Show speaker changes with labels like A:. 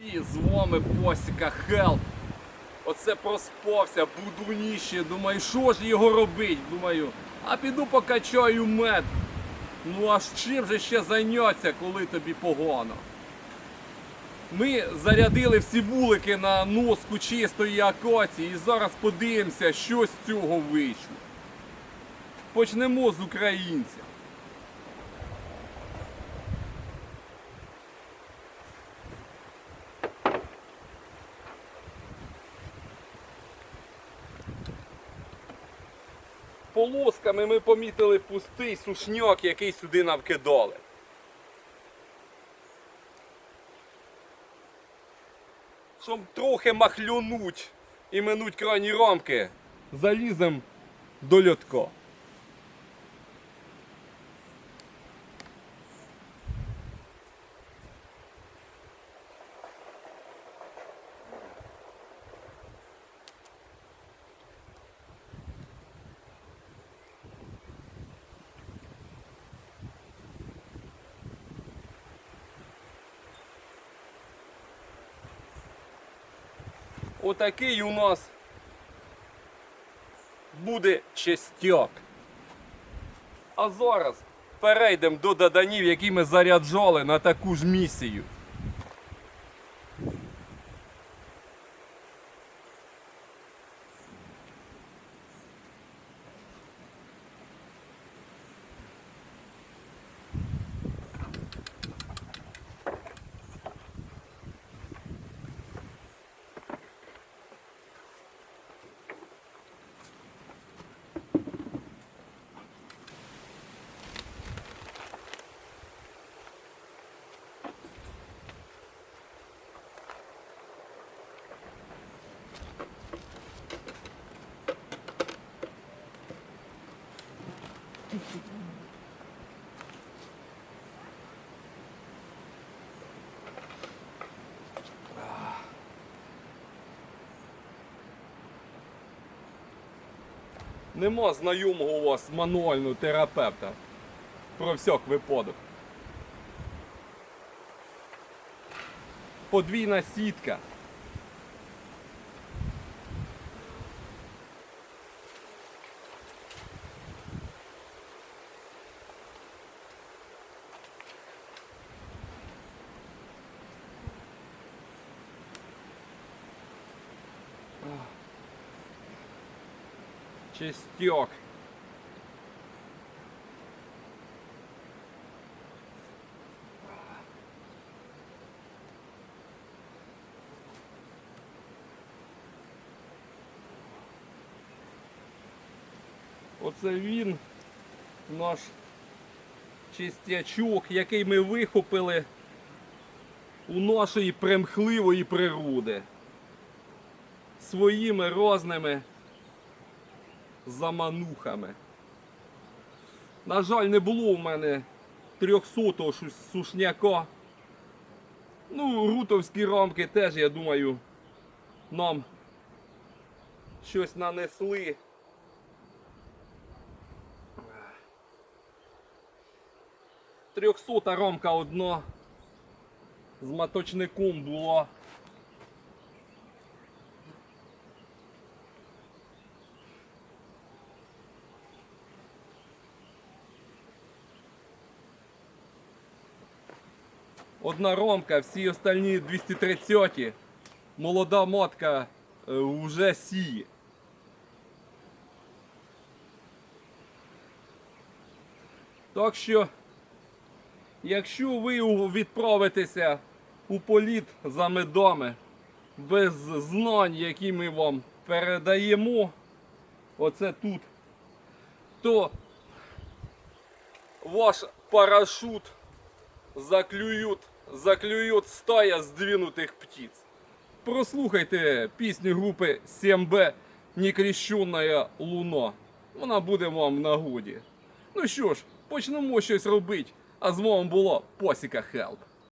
A: І з вами Посіка Хелп. Оце проспався, будуніще. Думаю, що ж його робить? Думаю, а піду покачаю мед. Ну а чим же ще зайняться, коли тобі погано? Ми зарядили всі вулики на носку чистої акації і зараз подивимося, що з цього вийшло. Почнемо з українця. Полосками ми помітили пустий сушняк, який сюди навкидали. Щоб трохи махлюнуть і минуть крайні рамки, залізем до льотка. Отакий у нас буде чистяк. А зараз перейдемо до доданів, які ми заряджали на таку ж місію. Нема знайомого у вас мануального терапевта. Про всяк випадок. Подвійна сітка. Чистяк. Оце він, наш чистячок, який ми вихопили у нашої примхливої природи. Своїми разними заманухами. На жаль, не було в мене 300-го сушняка. Ну, рутовські рамки теж, я думаю, нам щось нанесли. Трьохсота рамка одна з маточником була. Одна ромка, всі остальні 230. Молода матка е, вже сіє. Так що, якщо ви відправитеся у політ за медами без знань, які ми вам передаємо, оце тут, то ваш парашут заклюють, заклюють стая здвинутих птиц. Прослухайте пісню групи 7Б Некрещенная луна. Вона буде вам в нагоді. Ну що ж, почнемо щось робити. А з вами була Посіка Хелп.